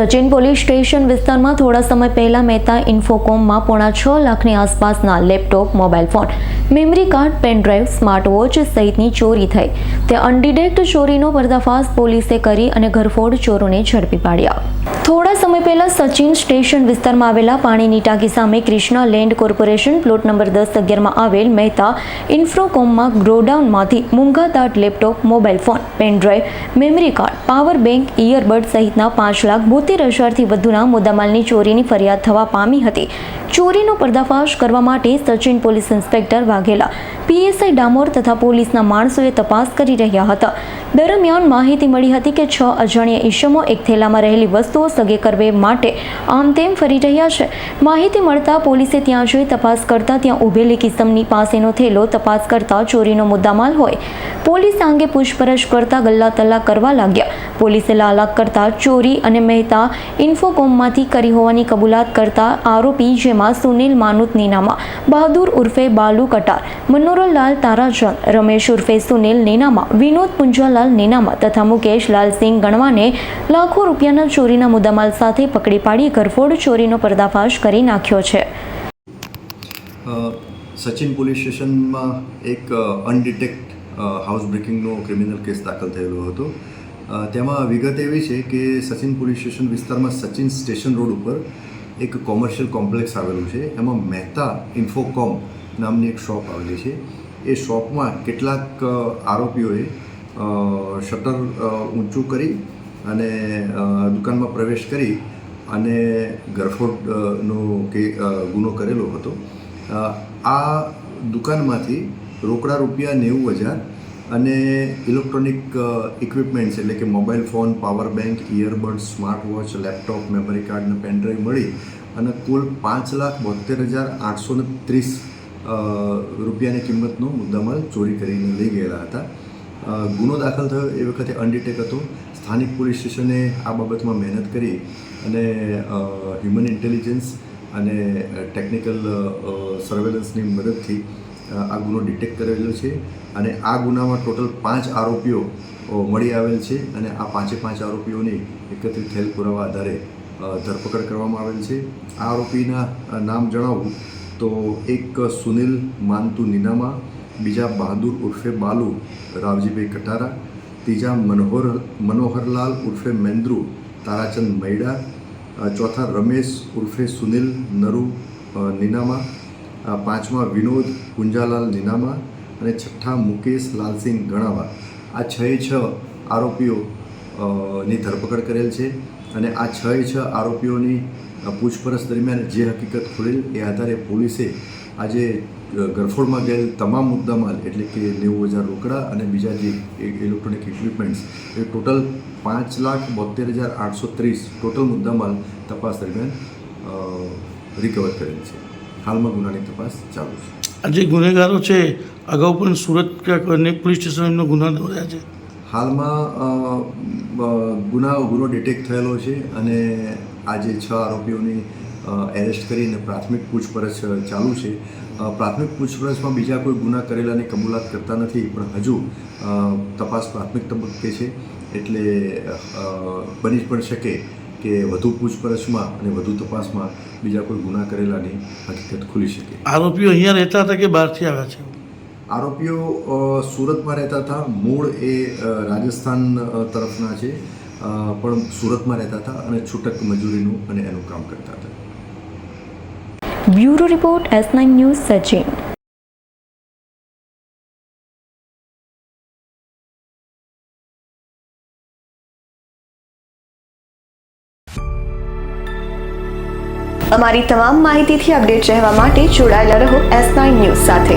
Sachin police station વિસ્તારમાં થોડા સમય પહેલા મહેતા ઇન્ફોકોમમાં પોણા છ લાખની આસપાસના laptop, mobile phone, memory card pen drive smart watch સહિતની ચોરી થઈ. તે અનડિટેક્ટ ચોરીનો પર્દાફાશ પોલીસે કરી અને ઘરફોડ ચોરોને ઝડપી પાડ્યા. પહેલા સચિન સ્ટેશન વિસ્તારમાં આવેલા પાણીની ટાંકી સામે Krishna land corporation plot number દસ અગિયારમાં આવેલ મહેતા ઇન્ફ્રોકોમમાં ગ્રોડાઉનમાંથી મૂંઘાદાટ laptop, mobile phone pen drive memory card, power bank earbud સહિતના પાંચ લાખ બોતેર હજારથી વધુના મુદ્દામાલની ચોરીની ફરિયાદ થવા પામી હતી. ચોરીનો પર્દાફાશ કરવા માટે Sachin police inspector Vaghela PSI Damor તથા પોલીસના માણસોએ તપાસ કરી રહ્યા હતા. દરમિયાન માહિતી મળી હતી કે છ અજાણ્યા ઈસમો એક થેલામાં રહેલી વસ્તુઓ સગે કરવે માટે આમ તેમ ફરી રહ્યા છે. માહિતી મળતા પોલીસે ત્યાં જોઈ તપાસ કરતા ત્યાં ઊભેલી કિસમની પાસેનો થેલો તપાસ કરતા ચોરીનો મુદ્દામાલ હોય. પોલીસ અંગે પૂછપરછ કરતા ગલ્લા તલ્લા કરવા લાગ્યા. પોલીસે લાલાક કરતા ચોરી અને મહેતા ઇન્ફોકોમમાંથી કરી હોવાની કબૂલાત કરતા આરોપી જેમાં સુનિલ માનુત નીનામા બહાદુર ઉર્ફે બાલુ કટાર મનોરલાલ તારાચંદ રમેશ ઉર્ફે સુનિલ નીનામા, વિનોદ પુંજાલાલ નેનામાં તથા મુકેશ લાલસિંહ ગણવાને લાખો રૂપિયાના ચોરીના મુદ્દામાલ સાથે પકડી પાડી ઘરફોડ ચોરીનો પર્દાફાશ કરી નાખ્યો છે. સચિન પોલીસ સ્ટેશનમાં એક અનડિટેક્ટ હાઉસ બ્રેકિંગનો ક્રિમિનલ કેસ દાખલ થયેલો હતો. તેમાં વિગત એવી છે કે સચિન પોલીસ સ્ટેશન વિસ્તારમાં સચિન સ્ટેશન રોડ ઉપર એક કોમર્શિયલ કોમ્પ્લેક્સ આવેલું છે. એમાં મહેતા ઇન્ફોકોમ નામની એક શોપ આવેલી છે. એ શોપમાં કેટલાક આરોપીઓએ શટર ઊંચું કરી અને દુકાનમાં પ્રવેશ કરી અને ગરફોડનો કે ગુનો કરેલો હતો. આ દુકાનમાંથી રોકડા રૂપિયા નેવું હજાર અને ઇલેક્ટ્રોનિક ઇક્વિપમેન્ટ્સ એટલે કે mobile phone, power bank earbud smart watch laptop, memory card અને પેનડ્રાઈવ મળી અને કુલ પાંચ લાખ બોતેર હજાર આઠસો ત્રીસ રૂપિયાની કિંમતનો મુદ્દામાલ ચોરી કરીને લઈ ગયેલા હતા. ગુનો દાખલ થયો એ વખતે અનડિટેક હતો. સ્થાનિક પોલીસ સ્ટેશને આ બાબતમાં મહેનત કરી અને હ્યુમન ઇન્ટેલિજન્સ અને ટેકનિકલ સર્વેલન્સની મદદથી આ ગુનો ડિટેક્ટ કરેલો છે અને આ ગુનામાં ટોટલ પાંચ આરોપીઓ મળી આવેલ છે અને આ પાંચે પાંચ આરોપીઓની એકત્રિત થયેલ પુરાવા આધારે ધરપકડ કરવામાં આવેલ છે. આ આરોપીના નામ જણાવું તો એક સુનિલ માનતુ નીનામા, બીજા બહાદુર ઉર્ફે બાલુ રાવજીભાઈ કટારા, ત્રીજા મનોહર મનોહરલાલ ઉર્ફે મેન્દ્રુ તારાચંદ મૈડા ચોથા રમેશ ઉર્ફે સુનિલ નરુ નિનામા પાંચમા વિનોદ કુંજાલાલ નીનામા અને છઠ્ઠા મુકેશ લાલસિંહ ગણાવા. આ છ છ આરોપીઓ ની ધરપકડ કરેલ છે અને આ છ છ આરોપીઓની પૂછપરછ દરમિયાન જે હકીકત ખુલેલ એ આધારે પોલીસે આજે ગરફોડમાં ગયેલ તમામ મુદ્દામાલ, એટલે કે નેવું હજાર રોકડા અને બીજા જે ઇલેક્ટ્રોનિક ઇક્વિપમેન્ટ્સ, એ ટોટલ પાંચ લાખ બોતેર હજાર આઠસો ત્રીસ ટોટલ મુદ્દામાલ તપાસ દરમિયાન રિકવર કરેલ છે. હાલમાં ગુનાની તપાસ ચાલુ છે. આ જે ગુનેગારો છે, અગાઉ પણ સુરત અનેક પોલીસ સ્ટેશન એમનો ગુના નોંધાયા છે. હાલમાં ગુના ગુનો ડિટેક્ટ થયેલો છે અને આજે છ આરોપીઓની એરેસ્ટ કરીને પ્રાથમિક પૂછપરછ ચાલુ છે. પ્રાથમિક પૂછપરછમાં બીજા કોઈ ગુના કરેલાની કબૂલાત કરતા નથી, પણ હજુ તપાસ પ્રાથમિક તબક્કે છે. એટલે બની પણ શકે કે વધુ પૂછપરછમાં અને વધુ તપાસમાં બીજા કોઈ ગુના કરેલાની હકીકત ખુલી શકે. આરોપીઓ અહીંયા રહેતા હતા કે બહારથી આવ્યા છે? આરોપીઓ સુરતમાં રહેતા હતા. મૂળ એ રાજસ્થાન તરફના છે. પણ સુરતમાં રહેતા હતા અને છૂટક મજૂરીનું અને એનું કામ કરતા હતા. Bureau report S nine news Sachin. અમારી તમામ માહિતીથી અપડેટ રહેવા માટે જોડાયેલા રહો એસ નાઇન ન્યૂઝ સાથે.